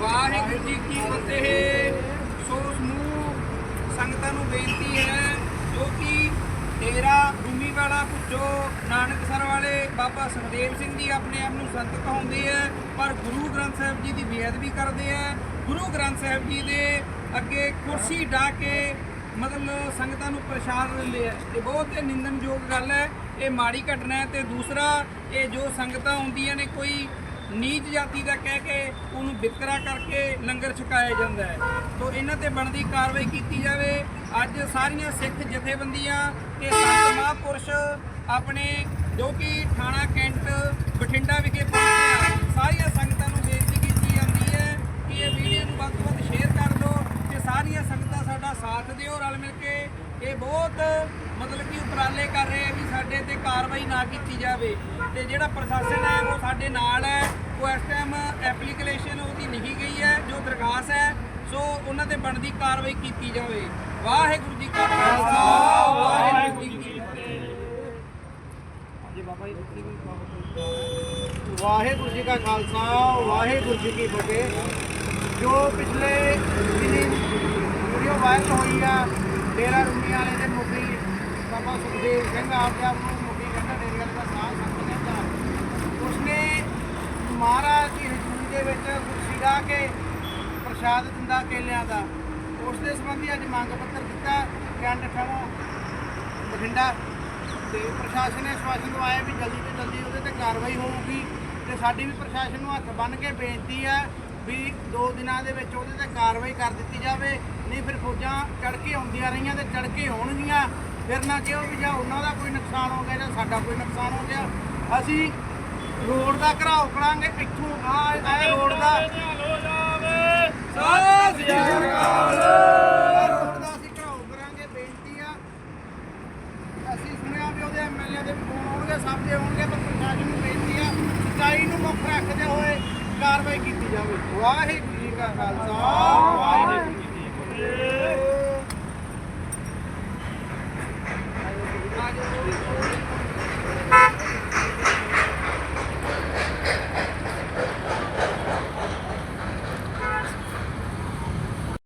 ਵਾਹਿਗੁਰੂ ਜੀ ਕੀ ਫਤਿਹ। ਸੋ ਸਮੂਹ ਸੰਗਤਾਂ ਨੂੰ ਬੇਨਤੀ ਹੈ ਜੋ ਕਿ ਡੇਰਾ ਭੂਮੀ ਵਾਲਾ ਪੁੱਜੋ ਨਾਨਕਸਰ ਵਾਲੇ ਬਾਬਾ ਸੁਖਦੇਵ ਸਿੰਘ ਜੀ ਆਪਣੇ ਆਪ ਨੂੰ ਸੰਤ ਕਹਾਉਂਦੇ ਆ, ਪਰ ਗੁਰੂ ਗ੍ਰੰਥ ਸਾਹਿਬ ਜੀ ਦੀ ਬੇਅਦਬੀ ਕਰਦੇ ਆ। ਗੁਰੂ ਗ੍ਰੰਥ ਸਾਹਿਬ ਜੀ ਦੇ ਅੱਗੇ ਕੁਰਸੀ ਢਾ ਕੇ ਮਤਲਬ ਸੰਗਤਾਂ ਨੂੰ ਪ੍ਰਸ਼ਾਦ ਦਿੰਦੇ ਆ। ਇਹ ਬਹੁਤ ਹੀ ਨਿੰਦਨਯੋਗ ਗੱਲ ਹੈ। ਇਹ ਮਾੜੀ ਘਟਨਾ ਹੈ ਤੇ ਦੂਸਰਾ, ਇਹ ਜੋ ਸੰਗਤਾਂ ਆਉਂਦੀਆਂ ਨੇ ਕੋਈ ਨੀਚ ਜਾਤੀ ਦਾ ਕਹਿ ਕੇ ਉਹਨੂੰ ਵਿਤਕਰਾ ਕਰਕੇ ਲੰਗਰ ਛਕਾਇਆ ਜਾਂਦਾ ਹੈ। ਤੋਂ ਇਹਨਾਂ ਤੇ ਬਣਦੀ ਕਾਰਵਾਈ ਕੀਤੀ ਜਾਵੇ। ਅੱਜ ਸਾਰੀਆਂ ਸਿੱਖ ਜਥੇਬੰਦੀਆਂ ਤੇ ਸੰਤ ਮਹਾਂਪੁਰਸ਼ ਆਪਣੇ ਜੋ ਕਿ ਥਾਣਾ ਕੈਂਟ, ਬਠਿੰਡਾ ਵਿਖੇ ਪਹੁੰਚੇ ਆ। ਸਾਰੀਆਂ ਸੰਗਤਾਂ ਨੂੰ ਬੇਨਤੀ ਕੀਤੀ ਜਾਂਦੀ ਹੈ ਕਿ ਇਹ ਵੀਡੀਓ ਨੂੰ ਵੱਧ ਤੋਂ ਵੱਧ ਸ਼ੇਅਰ ਕਰ ਦਿਓ ਤੇ ਸਾਰੀਆਂ ਸੰਗਤਾਂ ਸਾਡਾ ਸਾਥ ਦਿਓ ਰਲ ਮਿਲ ਕੇ। ਇਹ ਬਹੁਤ ਮਤਲਬ ਕਿ ਉਪਰਾਲੇ ਕਰ ਰਹੇ ਆ ਵੀ ਸਾਡੇ ਤੇ ਕਾਰਵਾਈ ਨਾ ਕੀਤੀ ਜਾਵੇ। ਤੇ ਜਿਹੜਾ ਪ੍ਰਸ਼ਾਸਨ ਹੈ ਉਹ ਸਾਡੇ ਨਾਲ ਐਪਲੀਕੇਸ਼ਨ ਉਹਦੀ ਲਿਖੀ ਗਈ ਹੈ, ਜੋ ਦਰਖਾਸਤ ਹੈ, ਸੋ ਉਹਨਾਂ ਤੇ ਬਣਦੀ ਕਾਰਵਾਈ ਕੀਤੀ ਜਾਵੇ। ਵਾਹਿਗੁਰੂ ਜੀ ਕਾ ਖਾਲਸਾ, ਵਾਹਿਗੁਰੂ ਜੀ ਕੀ ਫਤਿਹ। ਵਾਹਿਗੁਰੂ ਜੀ ਕਾ ਖਾਲਸਾ, ਵਾਹਿਗੁਰੂ ਜੀ ਕੀ ਫਤਿਹ। ਜੋ ਪਿਛਲੇ ਦਿਨੀ ਵੀਡੀਓ ਵਾਇਰਲ ਹੋਈ ਆ, ਡੇਰਾ ਰੁਮੀ ਵਾਲੇ ਦੇ ਮੁਖੀ ਬਾਬਾ ਸੁਖਦੇਵ ਸਿੰਘ ਆਪਦੇ ਆਪ ਨੂੰ ਮੁਖੀ ਕਹਿੰਦਾ ਡੇਰੇ ਵਾਲੇ ਦਾ ਸਾਹ ਸੰਤ ਕਹਿੰਦਾ ਉਸਨੇ ਮਹਾਰਾਜ ਦੀ ਹਜ਼ੂਰੀ ਦੇ ਵਿੱਚ ਕੁਰਸੀ ਢਾ ਕੇ ਪ੍ਰਸ਼ਾਦ ਦਿੰਦਾ ਕੇਲਿਆਂ ਦਾ। ਉਸ ਦੇ ਸੰਬੰਧੀ ਅੱਜ ਮੰਗ ਪੱਤਰ ਦਿੱਤਾ ਕੈਂਡ ਥਾਣਾ ਬਠਿੰਡਾ ਤੇ ਪ੍ਰਸ਼ਾਸਨ ਨੇ ਆਸ਼ਵਾਸਨ ਦਵਾਇਆ ਵੀ ਜਲਦੀ ਤੋਂ ਜਲਦੀ ਉਹਦੇ ਤੇ ਕਾਰਵਾਈ ਹੋਊਗੀ ਤੇ ਸਾਡੀ ਵੀ ਪ੍ਰਸ਼ਾਸਨ ਨੂੰ ਹੱਥ ਬੰਨ੍ਹ ਕੇ ਬੇਨਤੀ ਹੈ ਵੀ ਦੋ ਦਿਨਾਂ ਦੇ ਵਿੱਚ ਉਹਦੇ ਤੇ ਕਾਰਵਾਈ ਕਰ ਦਿੱਤੀ ਜਾਵੇ। ਨਹੀਂ ਫਿਰ ਫੌਜਾਂ ਚੜ ਕੇ ਆਉਂਦੀਆਂ ਰਹੀਆਂ ਤੇ ਚੜ ਕੇ ਹੋਣਗੀਆਂ ਫਿਰ ਨਾ ਕਿਹੋ ਵੀ ਜਾਂ ਉਹਨਾਂ ਦਾ ਕੋਈ ਨੁਕਸਾਨ ਹੋ ਗਿਆ ਜਾਂ ਸਾਡਾ ਕੋਈ ਨੁਕਸਾਨ ਹੋ ਗਿਆ। ਅਸੀਂ ਰੋਡ ਦਾ ਘਰਾਓ ਕਰਾਂਗੇ ਇੱਥੋਂ ਆ ਇਹ ਰੋਡ ਦਾ। ਸਤਿ ਸ੍ਰੀ ਅਕਾਲ। ਰੋਡ ਦਾ ਅਸੀਂ ਘਰਾਓ ਕਰਾਂਗੇ ਬੇਨਤੀ ਆ। ਅਸੀਂ ਸੁਣਿਆ ਵੀ ਉਹਦੇ ਐਮਐਲਏ ਦੇ ਫੋਨ ਆਉਣਗੇ ਸਭ ਦੇ ਆਉਣਗੇ ਪਰ ਪ੍ਰਸ਼ਾਸਨ ਨੂੰ ਬੇਨਤੀ ਆ ਸਚਾਈ ਨੂੰ ਮੁੱਖ ਰੱਖਦੇ ਹੋਏ ਕਾਰਵਾਈ ਕੀਤੀ ਜਾਵੇ। ਵਾਹਿਗੁਰੂ ਜੀ ਕਾ ਖਾਲਸਾ ਵਾਹਿਗੁਰੂ ਜੀ ਕੀ ਫਤਿਹ।